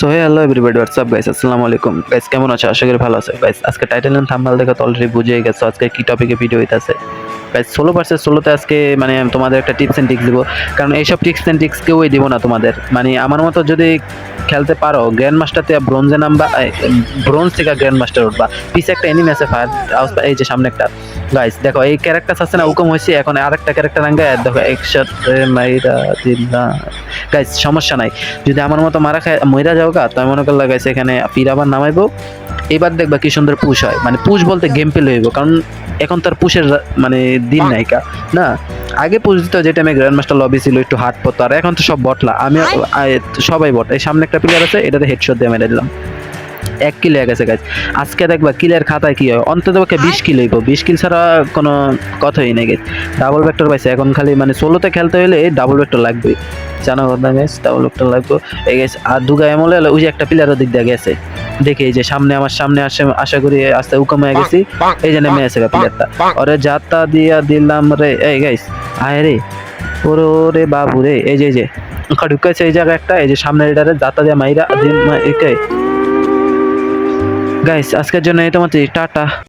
So hey hello everybody WhatsApp guys আসসালামু আলাইকুম guys কেমন আছো? আশা করি ভালো আছো। গাইস আজকে টাইটেল এন্ড থাম্বনেল দেখে তো অলরেডি বুঝে গেছো আজকে কি টপিকে ভিডিও হইতাছে। গাইস ষোলো পার্সেন্ট ষোলোতে আজকে মানে তোমাদের একটা টিপস এন্ড টিক্স দিব। কারণ এইসব টিপস এন্ড টিক্স কেউই দিব না তোমাদের। মানে আমার মতো যদি খেলতে পারো গ্র্যান্ড মাস্টারতে ব্রোঞ্জে নামবা ব্রোঞ্জ থেকে গ্র্যান্ড মাস্টার উঠবা। পিছে একটা এনিমি আছে ফায়ার এই যে সামনে একটা। গাইস দেখো এই ক্যারেক্টার আছে না হুকুম হয়েছে এখন আরেকটা ক্যারেক্টার আঙ্গে দেখো একসাথে মাইরা দিলাম গাইস সমস্যা নাই। যদি আমার মতো মারা খায় মইরা যাও গা তো আমি মনে করলাম গাইস এখানে ফির আবার নামাইবো। এবার দেখবা কি সুন্দর পুশ হয়। মানে পুশ বলতে গেম প্লে হইব কারণ এখন তার পুশের মানে দিন নাই কা। না আগে পুশ দিত যে টাইমে গ্র্যান্ড মাস্টার লবি ছিল একটু হাট পড়তো আর এখন তো সব বটলা আমি সবাই বট এই সামনে একটা প্লেয়ার আছে এটাতে হেডশট দিয়ে মেরে দিলাম। এক কিল হয়ে গেছে গাছ আজকে দেখবা কিলের খাতায় কি হয়? অন্তত পক্ষে বিশ কিল হইব। বিশ কিল ছাড়া কোনো কথাই নেই গেছে ডাবল ভেক্টর পাইছে। এখন খালি মানে ষোলোতে খেলতে হলে ডাবল ভেক্টর লাগবে। জানো কথা গেছ ডাবল ভেক্টর লাগবে। এই গেছে আর দুগা এমন হলে, ওই যে একটা প্লেয়ারের দিক দিয়ে গেছে। দেখে, এই যে সামনে আমার সামনে আসে, আশা করি আস্তে উকম হয়ে গেছি। এই যে নেমে আছে প্লেয়ারটা ওরে যাত্রা দিয়া দিলাম রে। এই গাইস আয় রে। ওরে ওরে বাবু রে। এই যে এই যে। ঢুকাইছে এই জায়গা একটা। এই যে সামনে এটারে যাত্রা দিয়া মাইরা গাইস আজকের জন্য এটা মতো টাটা